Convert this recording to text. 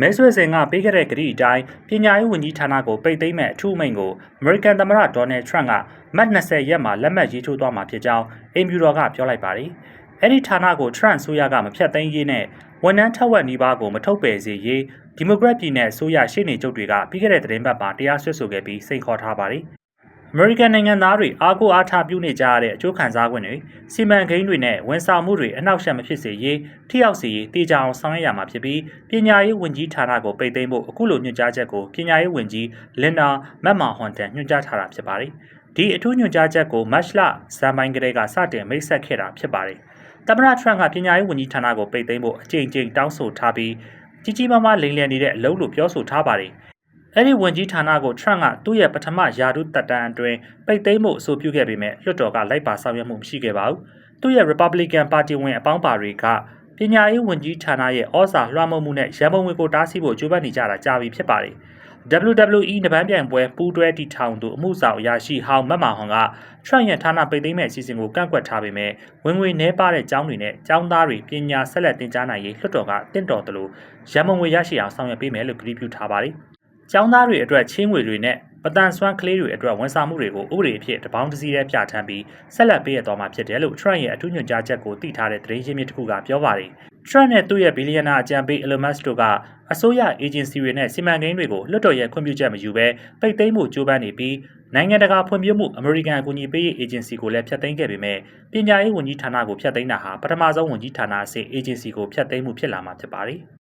မဲဆွဲစဉ်ကပေးခဲ့တဲ့ကတိအတိုင်းပညာရေးဝန်ကြီးဌာနကိုပိတ်သိမ်းမဲ့အထူးအမိန့်ကိုအမေရိကန်သမ္မတဒေါ်နယ်ထရန့်ကမတ်20ရက်မှာလက်မှတ်ရေးထိုးသွားမှာဖြစ်ကြောင်းအိမ်ဖြူတော်ကပြောလိုက်ပါတယ်။အဲ့ဒီဌာနကိုထရန့်ဆိုရကမဖြတ်သိမ်းရေးနဲ့ဝန်ထမ်းထက်ဝက်နီးပါးကိုမထုတ်ပယ်စေရေးဒီမိုကရက်ပြည်နယ်အစိုးရရှေ့နေချုပ်တွေကပြီးခဲ့တဲ့သတင်းပတ်မှာတရားစွဲဆိုခဲ့ပြီးစိန်ခေါ်ထားပါတယ်။ အမေရိကန်နိုင်ငံသားတွေအားကိုးအားထားပြုနေကြရတဲ့အကျိုးခံစား권တွေစီမံကိန်းတွေနဲ့ဝန်ဆောင်မှုတွေအနောက်ရှက်မဖြစ်စေရေးထိရောက်စေရေးတည်ကြအောင်ဆောင်ရွက်ရမှာဖြစ်ပြီးပညာရေးဝန်ကြီးဌာနကိုပိတ်သိမ်းဖို့အခုလိုညွှန်ကြားချက်ကိုပညာရေးဝန်ကြီးလင်နာမက်မာဟွန်တန်ညွှန်ကြားထားတာဖြစ်ပါတယ်။ဒီအထူးညွှန်ကြားချက်ကိုမတ်လဇန်ပိုင်းကလေးကစတင်မိတ်ဆက်ခဲ့တာဖြစ်ပါတယ်။သမ္မတထရန့်ကပညာရေးဝန်ကြီးဌာနကိုပိတ်သိမ်းဖို့အကြိမ်ကြိမ်တောင်းဆိုထားပြီးကြီးကြီးမားမားလိမ်လည်နေတဲ့အလုပ်လို့ပြောဆိုထားပါတယ်။ အဲ့ဒီဝန်ကြီးဌာနကိုထရန့်ကသူ့ရဲ့ပထမယာဒုတက်တန်းအတွင်းပိတ်သိမ်းမှုအဆိုပြုခဲ့ပေမဲ့လွှတ်တော်ကလိုက်ပါဆောင်ရွက်မှုမရှိခဲ့ပါဘူး။သူ့ရဲ့ Republican ပါတီဝင်အပေါင်းပါတွေကပညာရေးဝန်ကြီးဌာနရဲ့ဩဇာလွှမ်းမိုးမှုနဲ့ရန်ပုံငွေကိုတားဆီးဖို့ကြိုးပမ်းနေကြတာကြာပြီဖြစ်ပါတယ်။ WWE နပန်းပြိုင်ပွဲပူးတွဲတီထောင်သူအမှုဆောင်အရာရှိဟောင်းမတ်မာဟွန်ကထရန့်ရဲ့ဌာနပိတ်သိမ်းမဲ့အစီအစဉ်ကိုကန့်ကွက်ထားပေမဲ့ဝင်ငွေနှဲပါတဲ့ကျောင်းတွေနဲ့ကျောင်းသားတွေပညာဆက်လက်သင်ကြားနိုင်ရေးလွှတ်တော်ကတင့်တော်တယ်လို့ရန်ပုံငွေရရှိအောင်ဆောင်ရွက်ပေးမယ်လို့ကတိပြုထားပါတယ်။ ကျောင်းသားတွေအတွက်ချင်းငွေတွေနဲ့ပတန်ဆွမ်းကလေးတွေအတွက်ဝန်ဆောင်မှုတွေကိုဥပဒေအဖြစ်တပေါင်းတစ်စီးထဲပြဋ္ဌာန်းပြီးဆက်လက်ပေးရသွားမှာဖြစ်တယ်လို့ Trump ရဲ့အထူးညွှန်ကြားချက်ကိုသိထားတဲ့သတင်းရင်းမြစ်တစ်ခုကပြောပါတယ်။ Trump နဲ့သူ့ရဲ့ဘီလီယံနာအကြံပေး Elon Musk တို့ကအစိုးရအေဂျင်စီတွေနဲ့စီမံကိန်းတွေကိုလွှတ်တော်ရဲ့ခွင့်ပြုချက်မယူဘဲပိတ်သိမ်းမှုကြိုးပမ်းနေပြီးနိုင်ငံတကာဖွံ့ဖြိုးမှုအမေရိကန်အကူအညီပေးရေးအေဂျင်စီကိုလည်းဖျက်သိမ်းခဲ့ပေမဲ့ပညာရေးဝန်ကြီးဌာနကိုဖျက်သိမ်းတာဟာပထမဆုံးဝန်ကြီးဌာနအဆင့်အေဂျင်စီကိုဖျက်သိမ်းမှုဖြစ်လာမှာဖြစ်ပါတယ်။